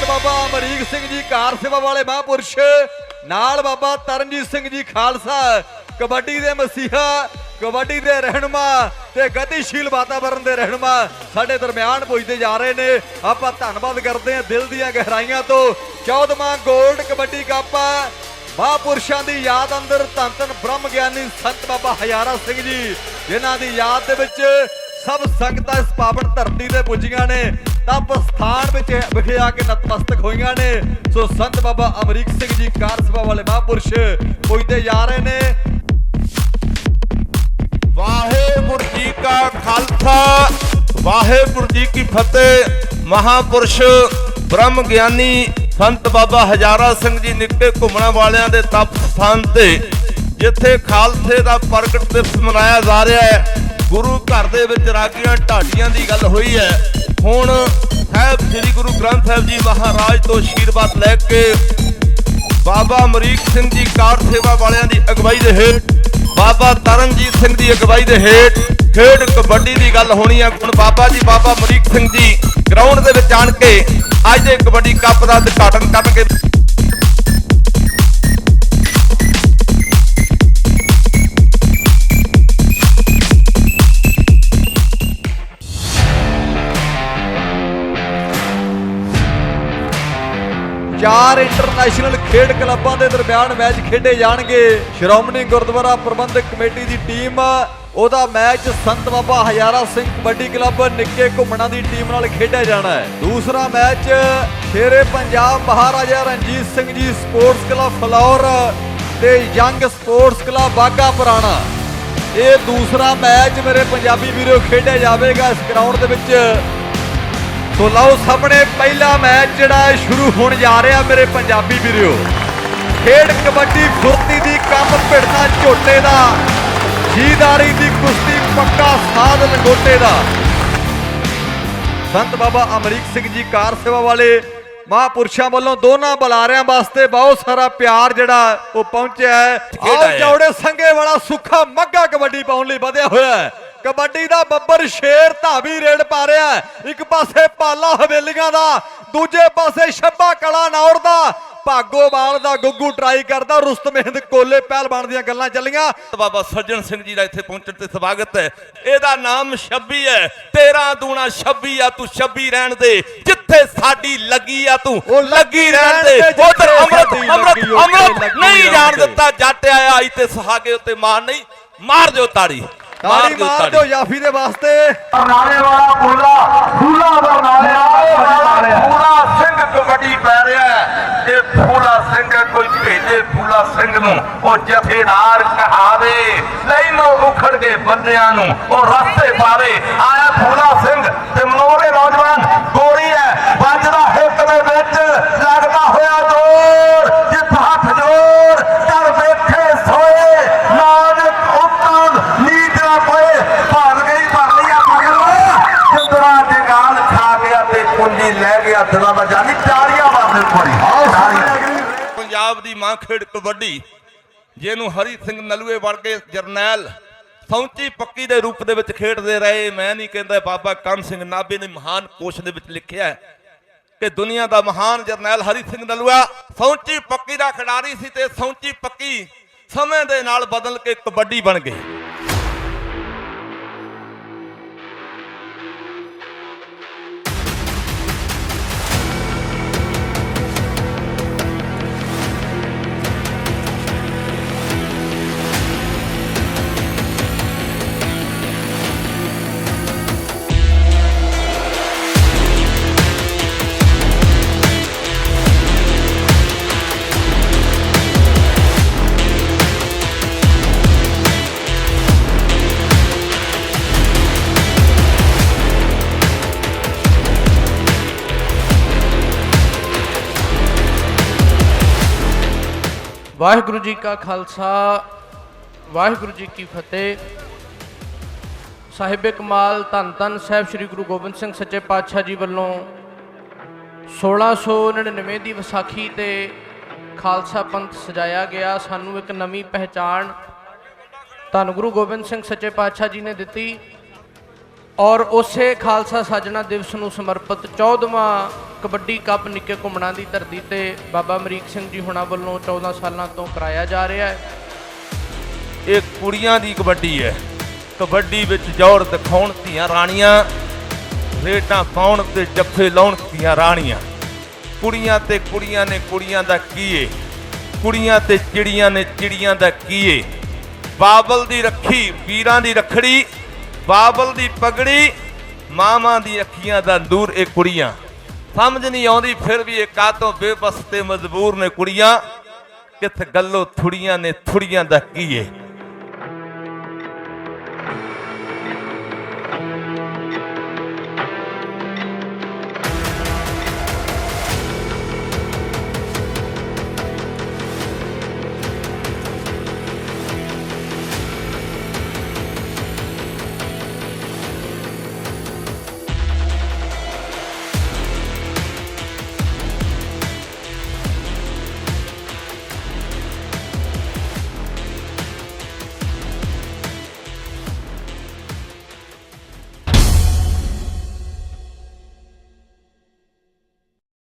ਸੰਤ ਬਾਬਾ ਅਮਰੀਕ ਸਿੰਘ ਜੀ, ਕਾਰ ਸੇਵਾ ਵਾਲੇ ਮਹਾਂਪੁਰਸ਼। ਨਾਲ ਬਾਬਾ ਤਰਨਜੀਤ ਸਿੰਘ ਜੀ ਖਾਲਸਾ, ਕਬੱਡੀ ਦੇ ਮਸੀਹਾ, ਕਬੱਡੀ ਦੇ ਰਹਿਨੁਮਾ ਤੇ ਗਤੀਸ਼ੀਲ ਵਾਤਾਵਰਣ ਦੇ ਰਹਿਨੁਮਾ ਸਾਡੇ ਦਰਮਿਆਨ ਪੁੱਜਦੇ ਜਾ ਰਹੇ ਨੇ। ਆਪਾਂ ਧੰਨਵਾਦ ਕਰਦੇ ਹਾਂ ਦਿਲ ਦੀਆਂ ਗਹਿਰਾਈਆਂ ਤੋਂ। 14ਵਾਂ 골ਡ ਕਬੱਡੀ ਕੱਪ ਮਹਾਂਪੁਰਸ਼ਾਂ ਦੀ ਯਾਦ ਅੰਦਰ ਧੰਨ ਧੰਨ ਬ੍ਰਹਮ ਗਿਆਨੀ ਸੰਤ ਬਾਬਾ ਹਜ਼ਾਰਾ ਸਿੰਘ ਜੀ, ਜਿਨ੍ਹਾਂ ਦੀ ਯਾਦ ਦੇ ਵਿੱਚ ਸਭ ਸੰਗਤਾਂ ਇਸ ਪਾਵਨ ਧਰਤੀ ਤੇ ਪੁੱਜੀਆਂ ਨੇ। ਤਪ ਸਥਾਨ ਵਿੱਚ ਵਿਖੇ ਆ ਕੇ ਨਤਮਸਤਕ ਹੋਈਆਂ ਨੇ। ਸੋ ਸੰਤ ਬਾਬਾ ਅਮਰੀਕ ਸਿੰਘ ਜੀ, ਕਾਰ ਸਭਾ ਵਾਲੇ ਮਹਾਂਪੁਰਸ਼, ਪੁੱਜਦੇ ਜਾ ਰਹੇ ਨੇ। ਵਾਹਿਗੁਰੂ ਜੀ ਕਾ ਖਾਲਸਾ, ਵਾਹਿਗੁਰੂ ਜੀ ਕੀ ਫਤਿਹ। ਮਹਾਪੁਰਸ਼ ਬ੍ਰਹਮ ਗਿਆਨੀ ਸੰਤ ਬਾਬਾ ਹਜ਼ਾਰਾ ਸਿੰਘ ਜੀ ਨਿੱਕੇ ਘੁੰਮਣਾ ਵਾਲਿਆਂ ਦੇ ਤਪ ਸਥਾਨ ਤੇ, ਜਿੱਥੇ ਖਾਲਸੇ ਦਾ ਪ੍ਰਗਟ ਦਿਵਸ ਮਨਾਇਆ ਜਾ ਰਿਹਾ ਹੈ। ਗੁਰੂ ਘਰ ਦੇ ਵਿੱਚ ਰਾਗੀਆਂ ਢਾਡੀਆਂ ਦੀ ਗੱਲ ਹੋਈ ਹੈ। ਹੁਣ ਸਾਹਿਬ ਸ੍ਰੀ ਗੁਰੂ ਗ੍ਰੰਥ ਸਾਹਿਬ ਜੀ ਮਹਾਰਾਜ ਤੋਂ ਆਸ਼ੀਰਵਾਦ ਲੈ ਕੇ ਬਾਬਾ ਅਮਰੀਕ ਸਿੰਘ ਜੀ ਕਾਰ ਸੇਵਾ ਵਾਲਿਆਂ ਦੀ ਅਗਵਾਈ ਦੇ ਹੇਠ, ਬਾਬਾ ਤਰਨਜੀਤ ਸਿੰਘ ਦੀ ਅਗਵਾਈ ਦੇ ਹੇਠ ਖੇਡ ਕਬੱਡੀ ਦੀ ਗੱਲ ਹੋਣੀ ਹੈ ਹੁਣ ਬਾਬਾ ਜੀ, ਬਾਬਾ ਅਮਰੀਕ ਸਿੰਘ ਜੀ ਗਰਾਊਂਡ ਦੇ ਵਿੱਚ ਆਣ ਕੇ ਅੱਜ ਦੇ ਕਬੱਡੀ ਕੱਪ ਦਾ ਉਦਘਾਟਨ ਕਰਨਗੇ। ਚਾਰ ਇੰਟਰਨੈਸ਼ਨਲ ਖੇਡ ਕਲੱਬਾਂ ਦੇ ਦਰਮਿਆਨ ਮੈਚ ਖੇਡੇ ਜਾਣਗੇ। ਸ਼੍ਰੋਮਣੀ ਗੁਰਦੁਆਰਾ ਪ੍ਰਬੰਧਕ ਕਮੇਟੀ ਦੀ ਟੀਮ, ਉਹਦਾ ਮੈਚ ਸੰਤ ਬਾਬਾ ਹਜ਼ਾਰਾ ਸਿੰਘ ਕਬੱਡੀ ਕਲੱਬ ਨਿੱਕੇ ਘੁੰਮਣਾ ਦੀ ਟੀਮ ਨਾਲ ਖੇਡਿਆ ਜਾਣਾ ਹੈ। ਦੂਸਰਾ match Shere Punjab Maharaja Ranjit Singh ji sports club Phillaur ਤੇ young sports club Baga Purana. ਇਹ ਦੂਸਰਾ ਮੈਚ ਮੇਰੇ ਪੰਜਾਬੀ ਵੀਰੋ ਖੇਡਿਆ ਜਾਵੇਗਾ ਇਸ ਗਰਾਊਂਡ ਦੇ ਵਿੱਚ। ਸੋ ਲਓ ਸਾਹਮਣੇ ਪਹਿਲਾ ਮੈਚ ਜਿਹੜਾ ਸ਼ੁਰੂ ਹੋਣ ਜਾ ਰਿਹਾ ਮੇਰੇ ਪੰਜਾਬੀ ਵੀਰੋ। ਖੇਡ ਕਬੱਡੀ ਫੁਰਤੀ ਦੀ ਕੰਮ ਭਿੜਨਾ ਝੋਟੇ ਦਾ ਜੀਦਾਰੀ ਦੀ ਕੁਸ਼ਤੀ ਪੱਕਾ ਸਾਧ ਲੰਗੋਟੇ ਦਾ। ਸੰਤ ਬਾਬਾ ਅਮਰੀਕ ਸਿੰਘ ਜੀ ਕਾਰ ਸੇਵਾ ਵਾਲੇ ਮਹਾਂਪੁਰਸ਼ਾਂ ਵੱਲੋਂ ਦੋਨਾਂ ਬੁਲਾਰਿਆਂ ਵਾਸਤੇ ਬਹੁਤ ਸਾਰਾ ਪਿਆਰ ਜਿਹੜਾ ਉਹ ਪਹੁੰਚਿਆ ਹੈ। ਆਓ। ਚੌੜੇ ਸੰਗੇ ਵਾਲਾ ਸੁੱਖਾ ਮੱਗਾ ਕਬੱਡੀ ਪਾਉਣ ਲਈ ਵਧਿਆ ਹੋਇਆ ਹੈ। ਕਬੱਡੀ ਦਾ ਬੱਬਰ ਸ਼ੇਰ ਧਾਵੀ ਰੇਡ ਪਾ ਰਿਹਾ ਇੱਕ ਪਾਸੇ ਪਾਲਾ ਹਵੇਲੀਆਂ ਦਾ ਦੂਜੇ ਪਾਸੇ ਛੱਬਾ ਕਲਾ ਨੌਰ ਦਾ। ਭਾਗੋਵਾਲ ਦਾ ਗੁੱਗੂ ਟਰਾਈ ਕਰਦਾ ਰੁਸਤਮ ਹਿੰਦ ਕੋਲੇ ਪਹਿਲਵਾਨ ਦੀਆਂ ਗੱਲਾਂ ਚੱਲੀਆਂ। ਬਾਬਾ ਸੱਜਣ ਸਿੰਘ ਜੀ ਦਾ ਇੱਥੇ ਪਹੁੰਚਣ ਤੇ ਸਵਾਗਤ ਹੈ। ਇਹਦਾ ਨਾਮ 26 ਹੈ। 13 ਦੂਣਾ 26 ਆ ਤੂੰ 26 ਰਹਿਣ ਦੇ। ਜਿੱਥੇ ਸਾਡੀ ਲੱਗੀ ਆ ਤੂੰ ਉਹ ਲੱਗੀ ਰਹਿਣ ਦੇ। ਉਧਰ ਅੰਮ੍ਰਿਤ ਅੰਮ੍ਰਿਤ ਅੰਮ੍ਰਿਤ ਨਹੀਂ ਜਾਣ। ਦਿੱਤਾ ਜੱਟ ਆਇਆ ਤੇ ਸੁਹਾਗੇ ਉੱਤੇ ਮਾਰ ਨਹੀਂ ਮਾਰ ਦਿਓ ਤਾੜੀ। ਤਾੜੀ ਮਾਰ ਦਿਓ ਜਾਫੀ ਦੇ ਵਾਸਤੇ। ਬਰਨਾਲੇ ਵਾਲਾ ਬੋਲਾ ਫੂਲਾ ਬਰਨਾਲੇ ਵਾਲਾ ਫੂਲਾ ਸਿੰਘ ਕਬੱਡੀ ਪੈ ਰਿਹਾ ਹੈ। ਇਹ ਫੂਲਾ ਸਿੰਘ ਕੋਈ ਭੇਜੇ ਫੂਲਾ ਸਿੰਘ ਨੂੰ ਉਹ ਜਥੇਦਾਰ ਕਹਾਵੇ। ਲੈ ਲੋ ਉਖੜ ਕੇ ਬੰਦਿਆਂ ਨੂੰ ਉਹ ਰਸਤੇ ਪਾਵੇ ਆਇਆ ਫੂਲਾ ਸਿੰਘ ਤੇ ਮਨੋਰੇ ਨੌਜਵਾਨ ਗੋਰੀ ਹੈ ਵੱਜਦਾ ਹਿੱਕ ਦੇ ਵਿੱਚ ਲੱਗਦਾ ਹੋਇਆ ਜੋਰ ਜਿੱਤ ਹੱਥ ਜੋਰ ਕਰ ਵੇਖੇ ਸੋਏ ਨਾਨਕ ਉਤਨ ਨੀਤ ਨਾ ਪਏ ਭਰ ਗਈ ਭਰ ਲਿਆ ਮਗਰ ਜਿੰਦਰਾ ਜਗਾਲ ਖਾ ਗਿਆ ਤੇ ਕੁੰਜੀ ਲੈ ਗਿਆ ਦਿਲਾਂ ਦਾ ਜਾਨੀ ਤਾੜੀਆਂ ਮਾਰਦੇ ਕੋਰੀ ਪੰਜਾਬ ਦੀ ਮਾਂ ਖੇਡ ਕਬੱਡੀ, ਜਿਹਨੂੰ ਹਰੀ ਸਿੰਘ ਨਲੂਏ ਵਰਗੇ ਜਰਨੈਲ ਸੌਂਚੀ ਪੱਕੀ ਦੇ ਰੂਪ ਦੇ ਵਿੱਚ ਖੇਡਦੇ ਰਹੇ, ਮੈਂ ਨਹੀਂ ਕਹਿੰਦਾ ਬਾਬਾ ਕੰਮ ਸਿੰਘ ਨਾਭੇ ਨੇ ਮਹਾਨ ਕੋਸ਼ ਦੇ ਵਿੱਚ ਲਿਖਿਆ ਕਿ ਦੁਨੀਆ ਦਾ ਮਹਾਨ ਜਰਨੈਲ ਹਰੀ ਸਿੰਘ ਨਲੂਆ ਸੌਂਚੀ ਪੱਕੀ ਦਾ ਖਿਡਾਰੀ ਸੀ ਤੇ ਸੌਂਚੀ ਪੱਕੀ ਸਮੇਂ ਦੇ ਨਾਲ ਬਦਲ ਕੇ ਕਬੱਡੀ ਬਣ ਗਈ ਵਾਹਿਗੁਰੂ ਜੀ ਕਾ ਖਾਲਸਾ, ਵਾਹਿਗੁਰੂ ਜੀ ਕੀ ਫਤਿਹ। ਸਾਹਿਬੇ ਕਮਾਲ ਧੰਨ ਧੰਨ ਸਾਹਿਬ ਸ੍ਰੀ ਗੁਰੂ ਗੋਬਿੰਦ ਸਿੰਘ ਸੱਚੇ ਪਾਤਸ਼ਾਹ ਜੀ ਵੱਲੋਂ 1699 ਦੀ ਵਿਸਾਖੀ ਤੇ ਖਾਲਸਾ ਪੰਥ ਸਜਾਇਆ ਗਿਆ। ਸਾਨੂੰ ਇੱਕ ਨਵੀਂ ਪਹਿਚਾਣ ਧੰਨ ਗੁਰੂ ਗੋਬਿੰਦ ਸਿੰਘ ਸੱਚੇ ਪਾਤਸ਼ਾਹ ਜੀ ਨੇ ਦਿੱਤੀ। ਔਰ ਉਸੇ ਖਾਲਸਾ ਸਾਜਣਾ ਦਿਵਸ ਨੂੰ ਸਮਰਪਿਤ 14ਵਾਂ ਕਬੱਡੀ ਕੱਪ ਨਿੱਕੇ ਘੁੰਮਣਾ ਦੀ ਧਰਤੀ ਤੇ ਬਾਬਾ ਅਮਰੀਕ ਸਿੰਘ ਜੀ ਹੁਣਾਂ ਵੱਲੋਂ 14 ਸਾਲਾਂ ਤੋਂ ਕਰਾਇਆ ਜਾ ਰਿਹਾ ਹੈ। ਇਹ ਕੁੜੀਆਂ ਦੀ ਕਬੱਡੀ ਹੈ। ਕਬੱਡੀ ਵਿੱਚ ਜ਼ੋਰ ਦਿਖਾਉਣ ਧੀਆਂ ਰਾਣੀਆਂ ਰੇਟਾਂ ਪਾਉਣ ਤੇ ਜੱਫੇ ਲਾਉਣ ਧੀਆਂ ਰਾਣੀਆਂ। ਕੁੜੀਆਂ ਤੇ ਕੁੜੀਆਂ ਨੇ ਕੁੜੀਆਂ ਦਾ ਕੀਏ ਕੁੜੀਆਂ ਤੇ ਚਿੜੀਆਂ ਨੇ ਚਿੜੀਆਂ ਦਾ ਕੀਏ ਬਾਬਲ ਦੀ ਰੱਖੀ, ਵੀਰਾਂ ਦੀ ਰਖੜੀ, ਬਾਬਲ ਦੀ ਪਗੜੀ, ਮਾਵਾਂ ਦੀ ਅੱਖੀਆਂ ਦਾ ਨੂਰ ਇਹ ਕੁੜੀਆਂ। ਸਮਝ ਨਹੀਂ ਆਉਂਦੀ, ਫਿਰ ਵੀ ਇਹ ਕਾਤੋਂ ਬੇਬਸ ਤੇ ਮਜਬੂਰ ਨੇ ਕੁੜੀਆਂ। ਕਿਥ ਗੱਲੋਂ ਥੁੜੀਆਂ ਨੇ ਥੁੜੀਆਂ ਦਾ ਕੀਏ।